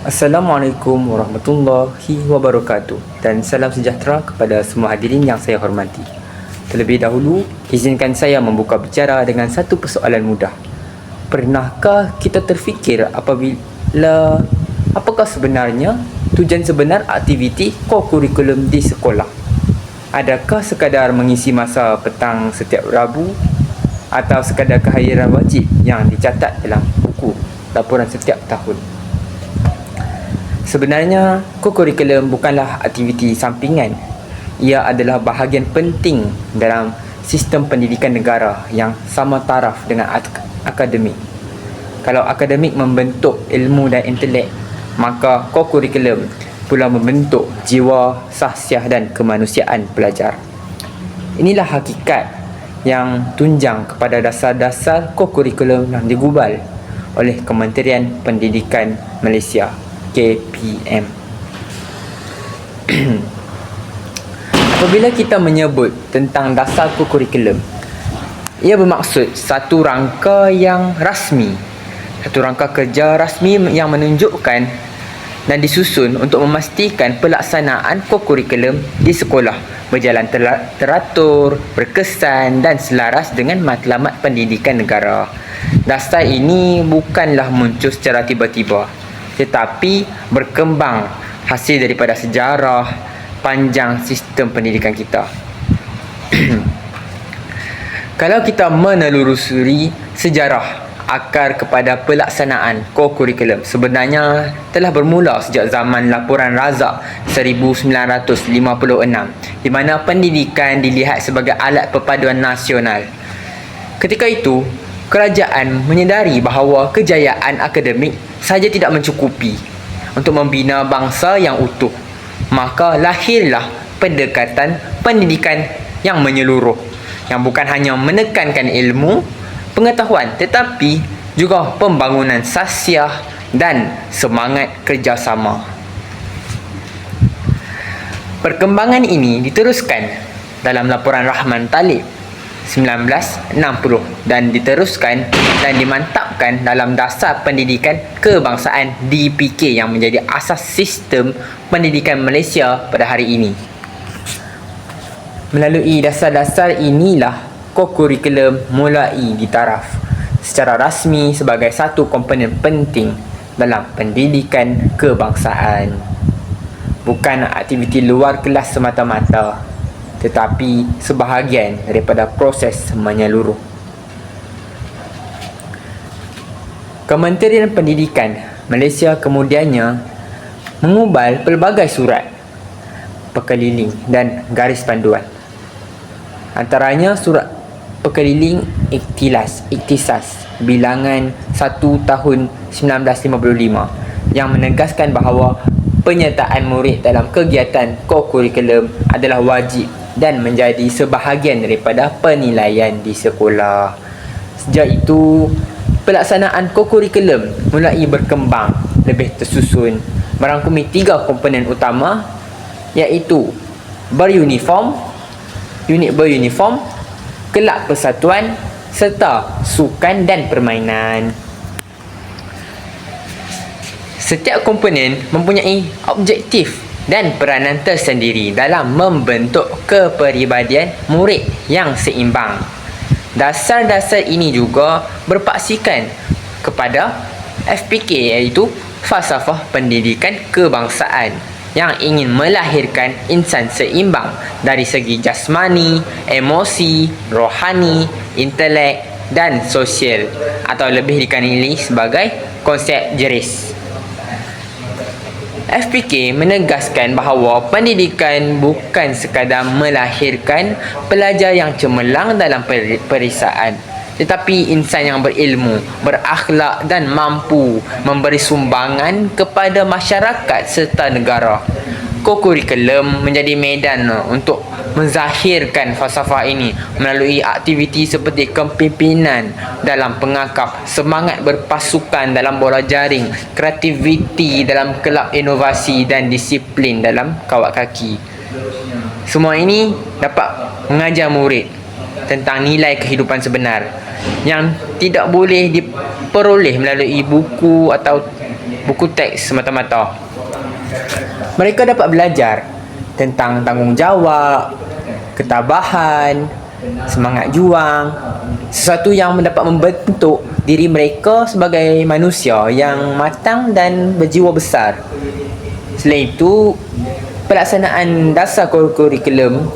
Assalamualaikum warahmatullahi wabarakatuh dan salam sejahtera kepada semua hadirin yang saya hormati. Terlebih dahulu, izinkan saya membuka bicara dengan satu persoalan mudah. Pernahkah kita terfikir apabila apakah sebenarnya tujuan sebenar aktiviti ko-kurikulum di sekolah? Adakah sekadar mengisi masa petang setiap Rabu atau sekadar kehadiran wajib yang dicatat dalam buku laporan setiap tahun? Sebenarnya, co-curriculum bukanlah aktiviti sampingan. Ia adalah bahagian penting dalam sistem pendidikan negara yang sama taraf dengan ak- akademik. Kalau akademik membentuk ilmu dan intelek, maka co-curriculum pula membentuk jiwa, sahsiah dan kemanusiaan pelajar. Inilah hakikat yang tunjang kepada dasar-dasar co-curriculum yang digubal oleh Kementerian Pendidikan Malaysia. KPM. Apabila kita menyebut tentang dasar kurikulum, ia bermaksud satu rangka yang rasmi, satu rangka kerja rasmi yang menunjukkan dan disusun untuk memastikan pelaksanaan kurikulum di sekolah berjalan teratur, berkesan dan selaras dengan matlamat pendidikan negara. Dasar ini bukanlah muncul secara tiba-tiba tetapi berkembang hasil daripada sejarah panjang sistem pendidikan kita. Kalau kita menelusuri sejarah akar kepada pelaksanaan co-curriculum sebenarnya telah bermula sejak zaman laporan Razak 1956 di mana pendidikan dilihat sebagai alat perpaduan nasional. Ketika itu, kerajaan menyedari bahawa kejayaan akademik saja tidak mencukupi untuk membina bangsa yang utuh. Maka lahirlah pendekatan pendidikan yang menyeluruh yang bukan hanya menekankan ilmu, pengetahuan tetapi juga pembangunan sasiah dan semangat kerjasama. Perkembangan ini diteruskan dalam laporan Rahman Talib 1960 dan diteruskan dan dimantapkan dalam dasar pendidikan kebangsaan DPK yang menjadi asas sistem pendidikan Malaysia pada hari ini. Melalui dasar-dasar inilah co-curriculum mulai ditaraf secara rasmi sebagai satu komponen penting dalam pendidikan kebangsaan. Bukan aktiviti luar kelas semata-mata tetapi sebahagian daripada proses menyeluruh. Kementerian Pendidikan Malaysia kemudiannya mengubal pelbagai surat pekeliling dan garis panduan. Antaranya surat pekeliling iktilas, iktisas bilangan 1 tahun 1955 yang menegaskan bahawa penyertaan murid dalam kegiatan co-curriculum adalah wajib dan menjadi sebahagian daripada penilaian di sekolah. Sejak itu, pelaksanaan kokurikulum mulai berkembang lebih tersusun merangkumi tiga komponen utama iaitu beruniform, unit beruniform, kelab persatuan serta sukan dan permainan. Setiap komponen mempunyai objektif dan peranan tersendiri dalam membentuk kepribadian murid yang seimbang. Dasar-dasar ini juga berpaksikan kepada FPK iaitu Falsafah Pendidikan Kebangsaan yang ingin melahirkan insan seimbang dari segi jasmani, emosi, rohani, intelek dan sosial atau lebih dikenali sebagai konsep jeris. FPK menegaskan bahawa pendidikan bukan sekadar melahirkan pelajar yang cemerlang dalam periksaan tetapi insan yang berilmu, berakhlak dan mampu memberi sumbangan kepada masyarakat serta negara. Kokurikulum menjadi medan untuk menzahirkan falsafah ini melalui aktiviti seperti kepimpinan dalam pengakap, semangat berpasukan dalam bola jaring, kreativiti dalam kelab inovasi dan disiplin dalam kawat kaki. Semua ini dapat mengajar murid tentang nilai kehidupan sebenar yang tidak boleh diperoleh melalui buku atau buku teks semata-mata. Mereka dapat belajar tentang tanggungjawab, ketabahan, semangat juang, sesuatu yang mendapat membentuk diri mereka sebagai manusia yang matang dan berjiwa besar. Selain itu, pelaksanaan dasar kurikulum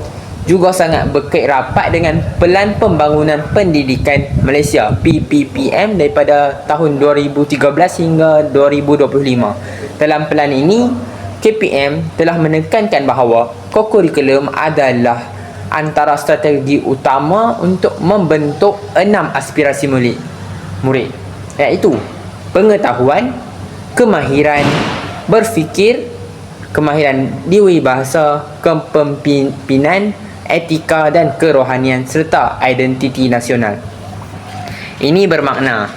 juga sangat berkait rapat dengan Pelan Pembangunan Pendidikan Malaysia PPPM daripada tahun 2013 hingga 2025. Dalam pelan ini, KPM telah menekankan bahawa kurikulum adalah antara strategi utama untuk membentuk enam aspirasi murid. Murid iaitu pengetahuan, kemahiran, berfikir, kemahiran bahasa, kepemimpinan, etika dan kerohanian serta identiti nasional. Ini bermakna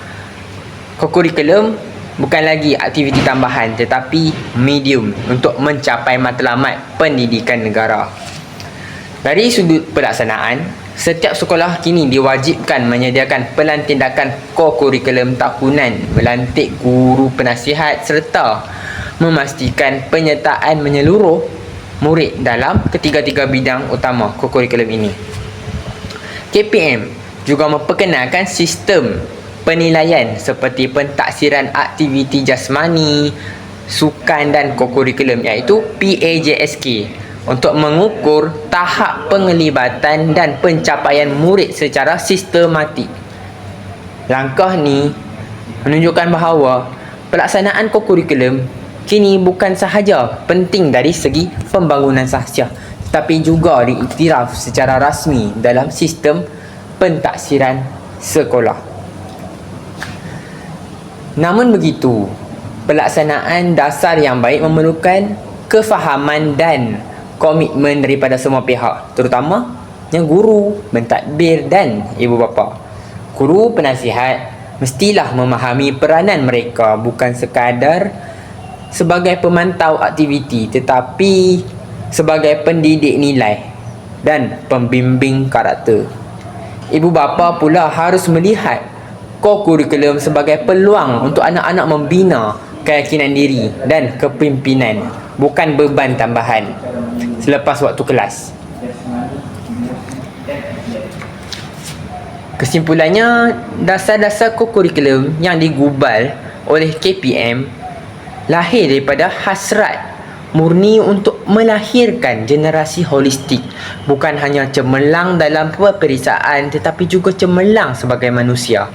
kurikulum bukan lagi aktiviti tambahan tetapi medium untuk mencapai matlamat pendidikan negara. Dari sudut pelaksanaan, setiap sekolah kini diwajibkan menyediakan pelan tindakan kurikulum tahunan, melantik guru penasihat serta memastikan penyertaan menyeluruh murid dalam ketiga-tiga bidang utama kurikulum ini. KPM juga memperkenalkan sistem penilaian seperti pentaksiran aktiviti jasmani, sukan dan kurikulum iaitu PAJSK untuk mengukur tahap penglibatan dan pencapaian murid secara sistematik. Langkah ni menunjukkan bahawa pelaksanaan kurikulum kini bukan sahaja penting dari segi pembangunan sahsiah tetapi juga diiktiraf secara rasmi dalam sistem pentaksiran sekolah. Namun begitu, pelaksanaan dasar yang baik memerlukan kefahaman dan komitmen daripada semua pihak terutama yang guru, mentadbir dan ibu bapa. Guru penasihat mestilah memahami peranan mereka bukan sekadar sebagai pemantau aktiviti tetapi sebagai pendidik nilai dan pembimbing karakter. Ibu bapa pula harus melihat kurikulum sebagai peluang untuk anak-anak membina keyakinan diri dan kepimpinan bukan beban tambahan. Selepas waktu kelas. Kesimpulannya, dasar-dasar kurikulum yang digubal oleh KPM lahir daripada hasrat murni untuk melahirkan generasi holistik. Bukan hanya cemerlang dalam peperiksaan tetapi juga cemerlang sebagai manusia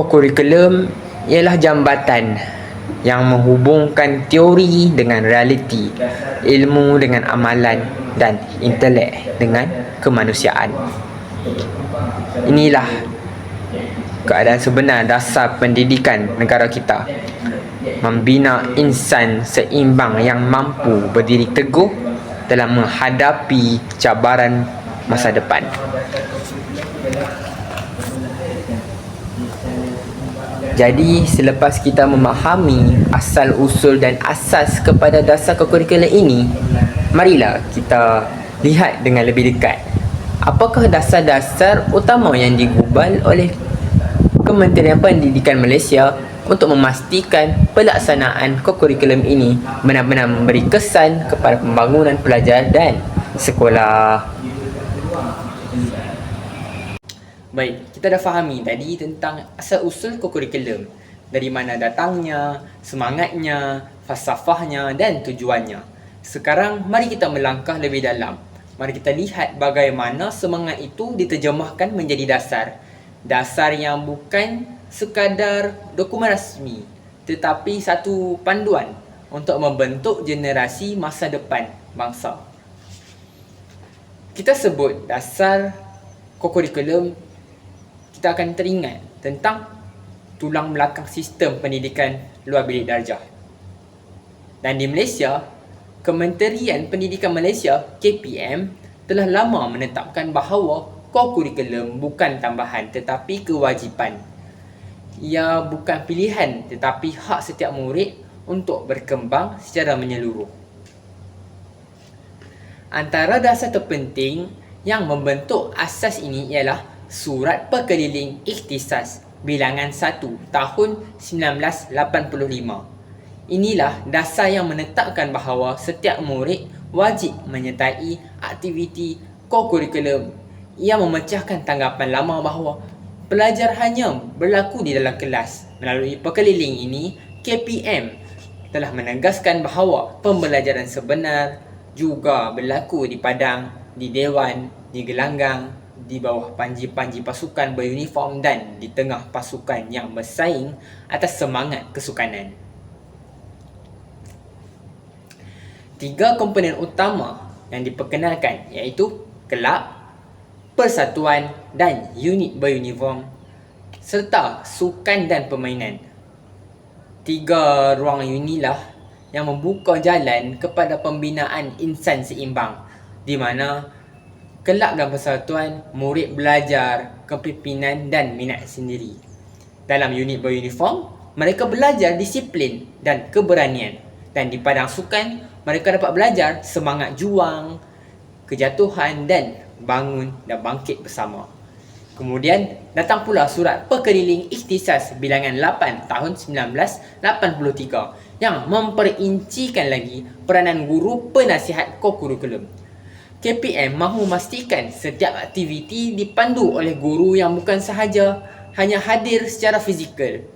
kurikulum ialah jambatan yang menghubungkan teori dengan realiti ilmu dengan amalan dan intelek dengan kemanusiaan inilah keadaan sebenar dasar pendidikan negara kita membina insan seimbang yang mampu berdiri teguh dalam menghadapi cabaran masa depan. Jadi selepas kita memahami asal usul dan asas kepada dasar kurikulum ini, marilah kita lihat dengan lebih dekat. Apakah dasar-dasar utama yang digubal oleh Kementerian Pendidikan Malaysia untuk memastikan pelaksanaan kurikulum ini benar-benar memberi kesan kepada pembangunan pelajar dan sekolah. Baik, kita dah fahami tadi tentang asal usul kurikulum. Dari mana datangnya, semangatnya, falsafahnya dan tujuannya. Sekarang mari kita melangkah lebih dalam. Mari kita lihat bagaimana semangat itu diterjemahkan menjadi dasar. Dasar yang bukan sekadar dokumen rasmi tetapi satu panduan untuk membentuk generasi masa depan bangsa. Kita sebut dasar kurikulum kita akan teringat tentang tulang belakang sistem pendidikan luar bilik darjah. Dan di Malaysia, Kementerian Pendidikan Malaysia KPM telah lama menetapkan bahawa kurikulum bukan tambahan tetapi kewajipan ia bukan pilihan tetapi hak setiap murid untuk berkembang secara menyeluruh. Antara dasar terpenting yang membentuk asas ini ialah Surat Perkeliling Ikhtisas Bilangan 1 tahun 1985 Inilah dasar yang menetapkan bahawa setiap murid wajib menyertai aktiviti kokurikulum yang memecahkan tanggapan lama bahawa pelajar hanya berlaku di dalam kelas. Melalui perkeliling ini, KPM telah menegaskan bahawa pembelajaran sebenar juga berlaku di padang, di dewan, di gelanggang, di bawah panji-panji pasukan beruniform dan di tengah pasukan yang bersaing atas semangat kesukanan. Tiga komponen utama yang diperkenalkan iaitu kelab, persatuan dan unit beruniform serta sukan dan permainan. Tiga ruang inilah yang membuka jalan kepada pembinaan insan seimbang di mana kelab dan persatuan murid belajar kepimpinan dan minat sendiri. Dalam unit beruniform, mereka belajar disiplin dan keberanian dan di padang sukan mereka dapat belajar semangat juang, kejatuhan dan bangun dan bangkit bersama. Kemudian datang pula surat perkeliling ikhtisas bilangan 8 tahun 1983 yang memperincikan lagi peranan guru penasihat kokurikulum. KPM mahu memastikan setiap aktiviti dipandu oleh guru yang bukan sahaja hanya hadir secara fizikal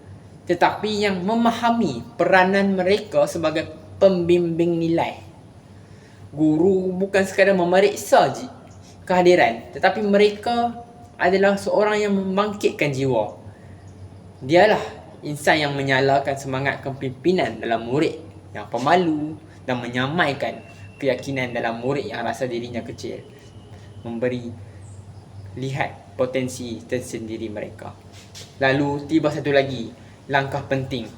tetapi yang memahami peranan mereka sebagai pembimbing nilai. Guru bukan sekadar memeriksa kehadiran tetapi mereka adalah seorang yang membangkitkan jiwa dialah insan yang menyalakan semangat kepimpinan dalam murid yang pemalu dan menyamaikan keyakinan dalam murid yang rasa dirinya kecil memberi lihat potensi tersendiri mereka. Lalu tiba satu lagi langkah penting.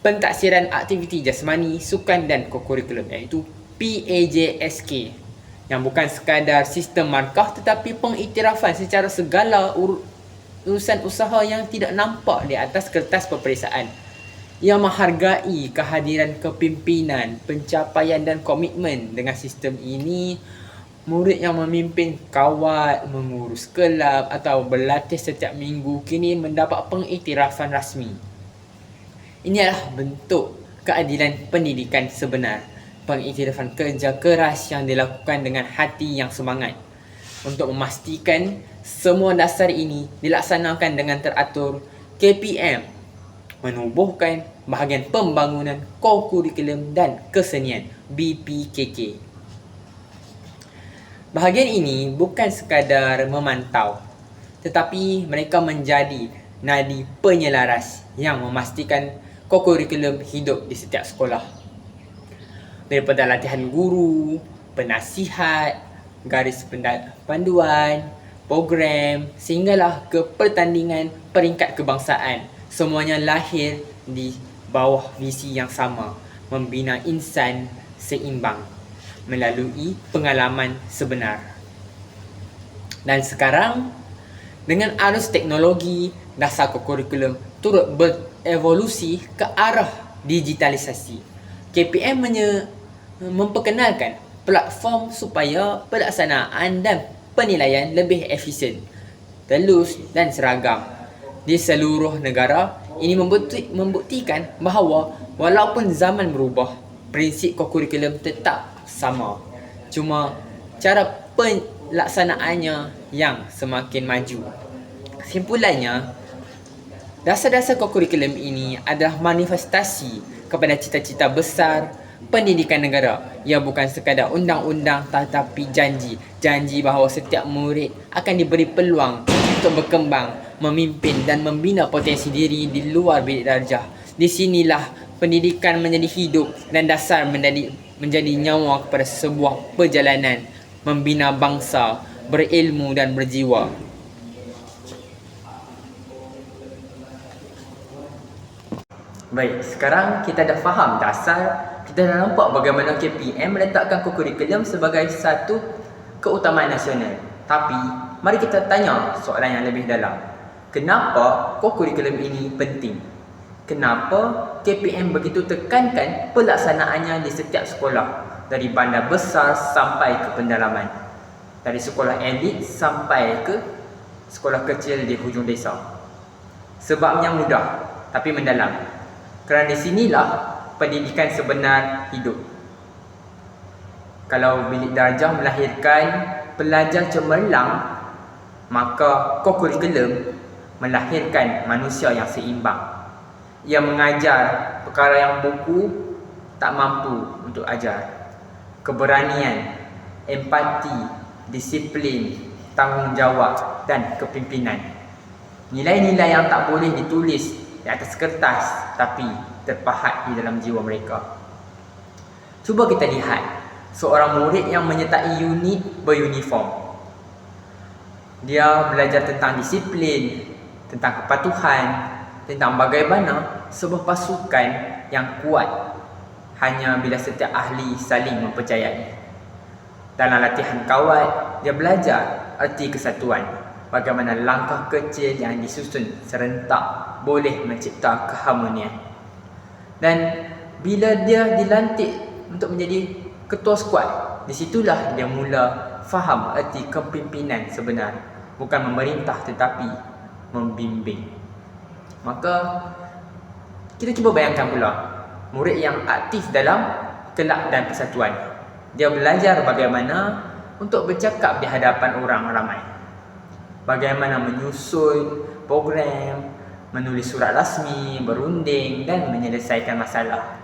Pentaksiran aktiviti jasmani sukan dan kokurikulum iaitu PAJSK yang bukan sekadar sistem markah tetapi pengiktirafan secara segala ur- urusan usaha yang tidak nampak di atas kertas peperiksaan yang menghargai kehadiran kepimpinan, pencapaian dan komitmen dengan sistem ini murid yang memimpin kawat, mengurus kelab atau berlatih setiap minggu kini mendapat pengiktirafan rasmi. Ini adalah bentuk keadilan pendidikan sebenar pengiktirafan kerja keras yang dilakukan dengan hati yang semangat untuk memastikan semua dasar ini dilaksanakan dengan teratur KPM menubuhkan bahagian pembangunan kokurikulum dan kesenian BPKK. Bahagian ini bukan sekadar memantau tetapi mereka menjadi nadi penyelaras yang memastikan kokurikulum hidup di setiap sekolah daripada latihan guru, penasihat, garis panduan, program sehinggalah ke pertandingan peringkat kebangsaan. Semuanya lahir di bawah visi yang sama, membina insan seimbang melalui pengalaman sebenar. Dan sekarang dengan arus teknologi, dasar kurikulum turut berevolusi ke arah digitalisasi. KPM menye memperkenalkan platform supaya pelaksanaan dan penilaian lebih efisien, telus dan seragam. Di seluruh negara, ini membuktikan bahawa walaupun zaman berubah, prinsip kurikulum tetap sama. Cuma cara pelaksanaannya yang semakin maju. Kesimpulannya, dasar-dasar kurikulum ini adalah manifestasi kepada cita-cita besar pendidikan negara. Ia bukan sekadar undang-undang tetapi janji. Janji bahawa setiap murid akan diberi peluang untuk berkembang, memimpin dan membina potensi diri di luar bilik darjah. Di sinilah pendidikan menjadi hidup dan dasar menjadi menjadi nyawa kepada sebuah perjalanan membina bangsa berilmu dan berjiwa. Baik, sekarang kita dah faham dasar kita dah nampak bagaimana KPM meletakkan kurikulum sebagai satu keutamaan nasional. Tapi, mari kita tanya soalan yang lebih dalam. Kenapa kurikulum ini penting? Kenapa KPM begitu tekankan pelaksanaannya di setiap sekolah? Dari bandar besar sampai ke pendalaman. Dari sekolah elit sampai ke sekolah kecil di hujung desa. Sebabnya mudah tapi mendalam. Kerana sinilah pendidikan sebenar hidup. Kalau bilik darjah melahirkan pelajar cemerlang, maka kokurikulum melahirkan manusia yang seimbang. Ia mengajar perkara yang buku tak mampu untuk ajar. Keberanian, empati, disiplin, tanggungjawab dan kepimpinan. Nilai-nilai yang tak boleh ditulis di atas kertas tapi terpahat di dalam jiwa mereka. Cuba kita lihat seorang murid yang menyertai unit beruniform. Dia belajar tentang disiplin, tentang kepatuhan, tentang bagaimana sebuah pasukan yang kuat hanya bila setiap ahli saling mempercayai. Dalam latihan kawat, dia belajar erti kesatuan. Bagaimana langkah kecil yang disusun serentak boleh mencipta keharmonian. Dan bila dia dilantik untuk menjadi ketua skuad, di situlah dia mula faham erti kepimpinan sebenar. Bukan memerintah tetapi membimbing. Maka kita cuba bayangkan pula murid yang aktif dalam kelab dan persatuan. Dia belajar bagaimana untuk bercakap di hadapan orang ramai. Bagaimana menyusun program, menulis surat rasmi, berunding dan menyelesaikan masalah.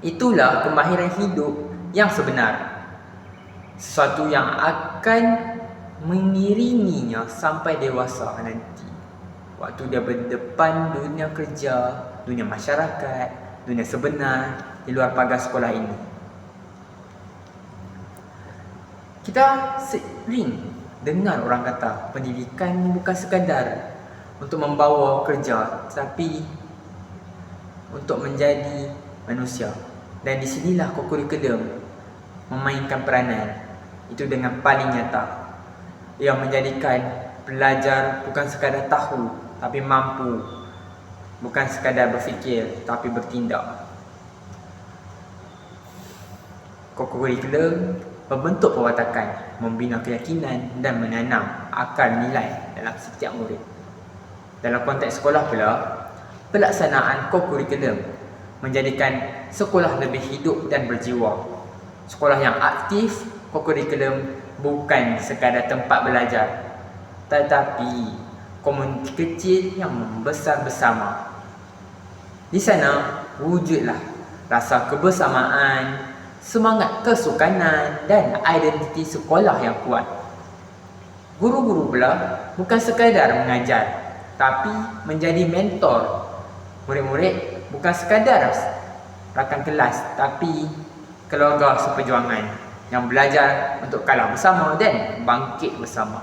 Itulah kemahiran hidup yang sebenar. Sesuatu yang akan mengiringinya sampai dewasa nanti. Waktu dia berdepan dunia kerja, dunia masyarakat, dunia sebenar di luar pagar sekolah ini. Kita sering dengar orang kata pendidikan bukan sekadar untuk membawa kerja tetapi untuk menjadi manusia. Dan di sinilah kurikulum memainkan peranan itu dengan paling nyata yang menjadikan belajar bukan sekadar tahu tapi mampu bukan sekadar berfikir tapi bertindak Kokurikulum membentuk perwatakan, membina keyakinan dan menanam akar nilai dalam setiap murid. Dalam konteks sekolah pula, pelaksanaan kokurikulum menjadikan sekolah lebih hidup dan berjiwa. Sekolah yang aktif, kokurikulum bukan sekadar tempat belajar. Tetapi komuniti kecil yang membesar bersama. Di sana wujudlah rasa kebersamaan semangat kesukanan dan identiti sekolah yang kuat. Guru-guru pula bukan sekadar mengajar tapi menjadi mentor. Murid-murid bukan sekadar rakan kelas tapi keluarga seperjuangan yang belajar untuk kalah bersama dan bangkit bersama.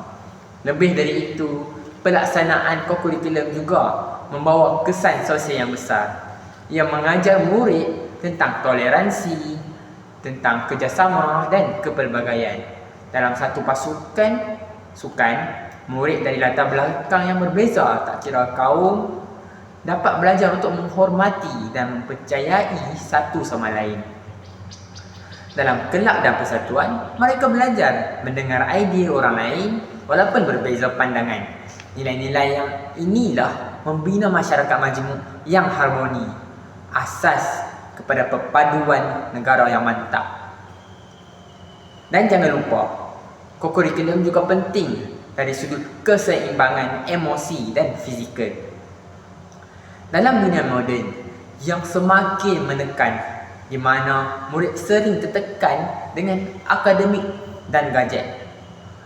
Lebih dari itu, pelaksanaan kokurikulum juga membawa kesan sosial yang besar. Ia mengajar murid tentang toleransi, tentang kerjasama dan kepelbagaian. Dalam satu pasukan sukan, murid dari latar belakang yang berbeza tak kira kaum dapat belajar untuk menghormati dan mempercayai satu sama lain. Dalam kelak dan persatuan, mereka belajar mendengar idea orang lain walaupun berbeza pandangan. Nilai-nilai yang inilah membina masyarakat majmuk yang harmoni. Asas kepada perpaduan negara yang mantap. Dan jangan lupa, kokurikulum juga penting dari sudut keseimbangan emosi dan fizikal. Dalam dunia moden yang semakin menekan di mana murid sering tertekan dengan akademik dan gadget.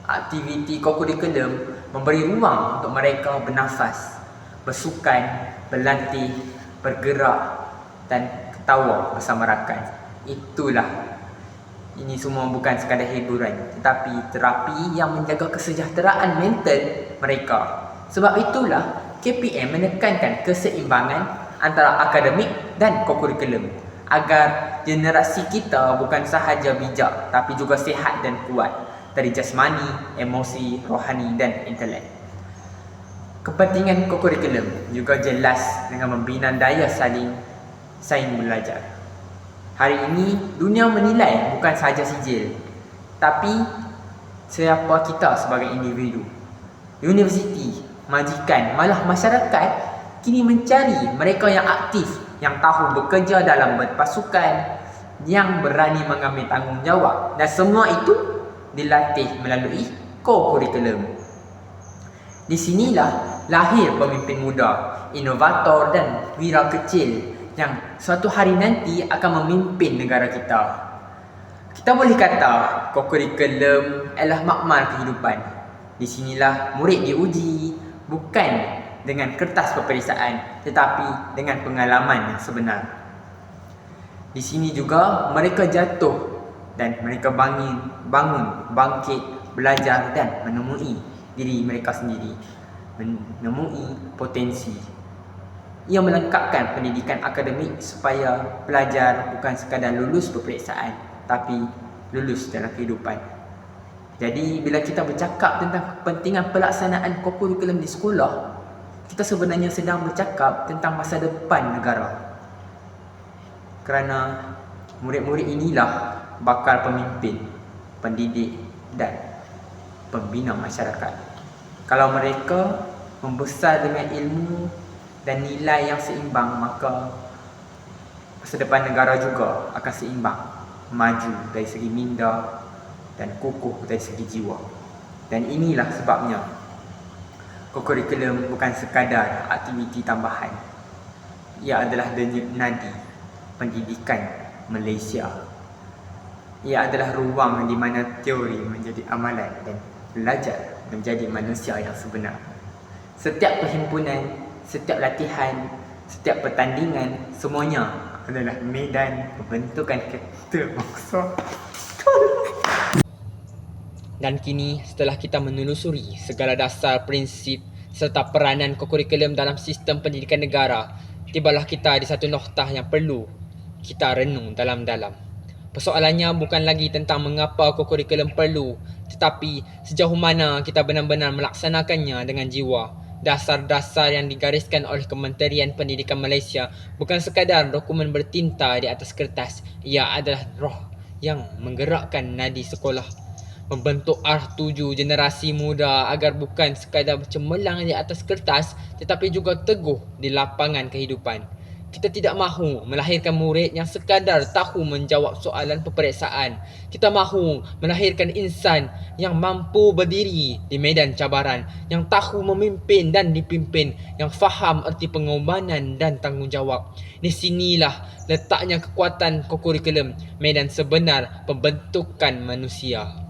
Aktiviti kokurikulum memberi ruang untuk mereka bernafas, bersukan, berlatih, bergerak dan ketawa bersama rakan. Itulah ini semua bukan sekadar hiburan tetapi terapi yang menjaga kesejahteraan mental mereka. Sebab itulah KPM menekankan keseimbangan antara akademik dan kokurikulum agar generasi kita bukan sahaja bijak tapi juga sihat dan kuat dari jasmani, emosi, rohani dan intelek. Kepentingan kurikulum juga jelas dengan membina daya saling saing belajar. Hari ini dunia menilai bukan sahaja sijil tapi siapa kita sebagai individu. Universiti, majikan, malah masyarakat kini mencari mereka yang aktif yang tahu bekerja dalam berpasukan, yang berani mengambil tanggungjawab dan semua itu dilatih melalui co-curriculum. Di sinilah lahir pemimpin muda, inovator dan wira kecil yang suatu hari nanti akan memimpin negara kita. Kita boleh kata co-curriculum adalah makmal kehidupan. Di sinilah murid diuji bukan dengan kertas peperiksaan tetapi dengan pengalaman yang sebenar. Di sini juga mereka jatuh dan mereka bangun, bangun, bangkit, belajar dan menemui diri mereka sendiri. Menemui potensi. Ia melengkapkan pendidikan akademik supaya pelajar bukan sekadar lulus peperiksaan tapi lulus dalam kehidupan. Jadi bila kita bercakap tentang kepentingan pelaksanaan kurikulum di sekolah, kita sebenarnya sedang bercakap tentang masa depan negara. Kerana murid-murid inilah bakal pemimpin, pendidik dan pembina masyarakat. Kalau mereka membesar dengan ilmu dan nilai yang seimbang, maka masa depan negara juga akan seimbang, maju dari segi minda dan kukuh dari segi jiwa. Dan inilah sebabnya kurikulum bukan sekadar aktiviti tambahan. Ia adalah denyut nadi pendidikan Malaysia. Ia adalah ruang di mana teori menjadi amalan dan belajar menjadi manusia yang sebenar. Setiap perhimpunan, setiap latihan, setiap pertandingan, semuanya adalah medan pembentukan karakter bangsa. Dan kini setelah kita menelusuri segala dasar prinsip serta peranan kurikulum dalam sistem pendidikan negara, tibalah kita di satu noktah yang perlu kita renung dalam-dalam. Persoalannya bukan lagi tentang mengapa kurikulum perlu, tetapi sejauh mana kita benar-benar melaksanakannya dengan jiwa. Dasar-dasar yang digariskan oleh Kementerian Pendidikan Malaysia bukan sekadar dokumen bertinta di atas kertas, ia adalah roh yang menggerakkan nadi sekolah membentuk arah tuju generasi muda agar bukan sekadar bercemerlang di atas kertas tetapi juga teguh di lapangan kehidupan. Kita tidak mahu melahirkan murid yang sekadar tahu menjawab soalan peperiksaan. Kita mahu melahirkan insan yang mampu berdiri di medan cabaran, yang tahu memimpin dan dipimpin, yang faham erti pengorbanan dan tanggungjawab. Di sinilah letaknya kekuatan kurikulum, medan sebenar pembentukan manusia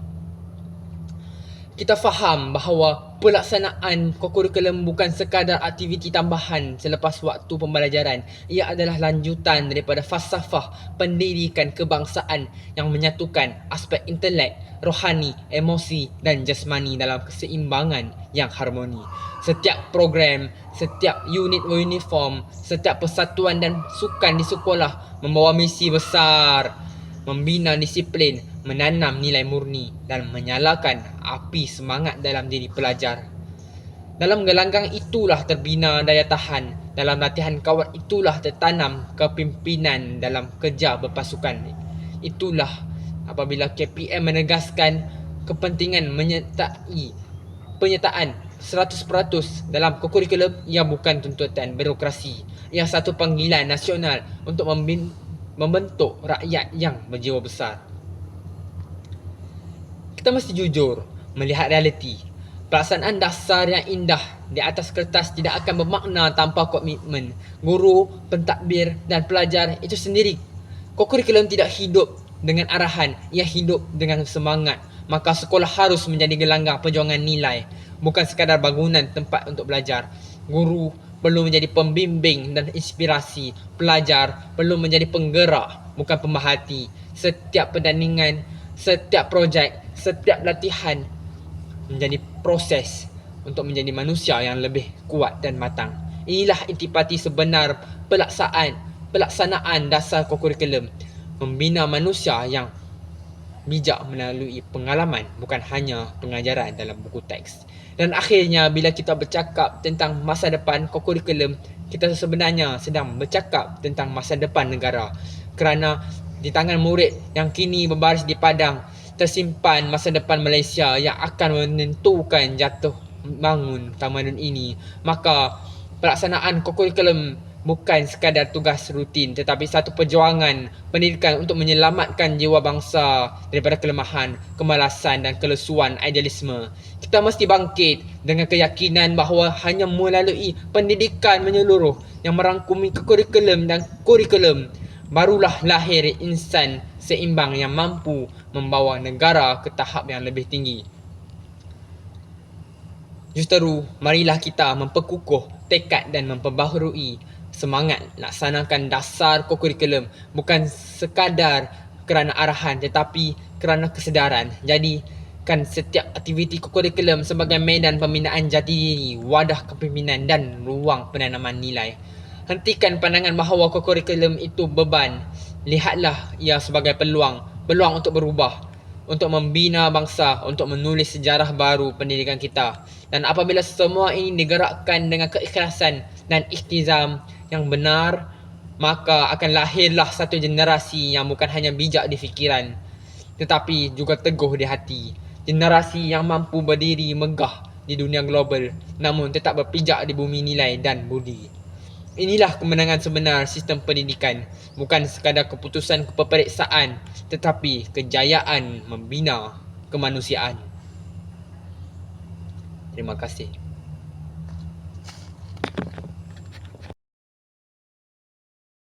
kita faham bahawa pelaksanaan kurikulum bukan sekadar aktiviti tambahan selepas waktu pembelajaran. Ia adalah lanjutan daripada falsafah pendidikan kebangsaan yang menyatukan aspek intelek, rohani, emosi dan jasmani dalam keseimbangan yang harmoni. Setiap program, setiap unit uniform, setiap persatuan dan sukan di sekolah membawa misi besar membina disiplin, menanam nilai murni dan menyalakan api semangat dalam diri pelajar. Dalam gelanggang itulah terbina daya tahan, dalam latihan kawat itulah tertanam kepimpinan dalam kerja berpasukan. Itulah apabila KPM menegaskan kepentingan menyertai penyertaan 100% dalam kurikulum ia bukan tuntutan birokrasi. Ia satu panggilan nasional untuk membentuk rakyat yang berjiwa besar. Kita mesti jujur melihat realiti. Pelaksanaan dasar yang indah di atas kertas tidak akan bermakna tanpa komitmen guru, pentadbir dan pelajar itu sendiri. Kurikulum tidak hidup dengan arahan, ia hidup dengan semangat. Maka sekolah harus menjadi gelanggang perjuangan nilai, bukan sekadar bangunan tempat untuk belajar. Guru, perlu menjadi pembimbing dan inspirasi. Pelajar perlu menjadi penggerak, bukan pemerhati. Setiap pertandingan, setiap projek, setiap latihan menjadi proses untuk menjadi manusia yang lebih kuat dan matang. Inilah intipati sebenar pelaksanaan pelaksanaan dasar kurikulum membina manusia yang bijak melalui pengalaman bukan hanya pengajaran dalam buku teks. Dan akhirnya bila kita bercakap tentang masa depan kurikulum, kita sebenarnya sedang bercakap tentang masa depan negara. Kerana di tangan murid yang kini berbaris di padang, tersimpan masa depan Malaysia yang akan menentukan jatuh bangun tamadun ini. Maka pelaksanaan kurikulum bukan sekadar tugas rutin tetapi satu perjuangan pendidikan untuk menyelamatkan jiwa bangsa daripada kelemahan, kemalasan dan kelesuan idealisme. Kita mesti bangkit dengan keyakinan bahawa hanya melalui pendidikan menyeluruh yang merangkumi kurikulum dan kurikulum barulah lahir insan seimbang yang mampu membawa negara ke tahap yang lebih tinggi. Justeru, marilah kita memperkukuh tekad dan memperbaharui semangat laksanakan dasar kurikulum bukan sekadar kerana arahan tetapi kerana kesedaran. Jadi, kan setiap aktiviti kurikulum sebagai medan pembinaan jati diri, wadah kepimpinan dan ruang penanaman nilai. Hentikan pandangan bahawa kurikulum itu beban. Lihatlah ia sebagai peluang, peluang untuk berubah untuk membina bangsa, untuk menulis sejarah baru pendidikan kita. Dan apabila semua ini digerakkan dengan keikhlasan dan iktizam yang benar, maka akan lahirlah satu generasi yang bukan hanya bijak di fikiran, tetapi juga teguh di hati. Generasi yang mampu berdiri megah di dunia global, namun tetap berpijak di bumi nilai dan budi inilah kemenangan sebenar sistem pendidikan. Bukan sekadar keputusan keperiksaan tetapi kejayaan membina kemanusiaan. Terima kasih.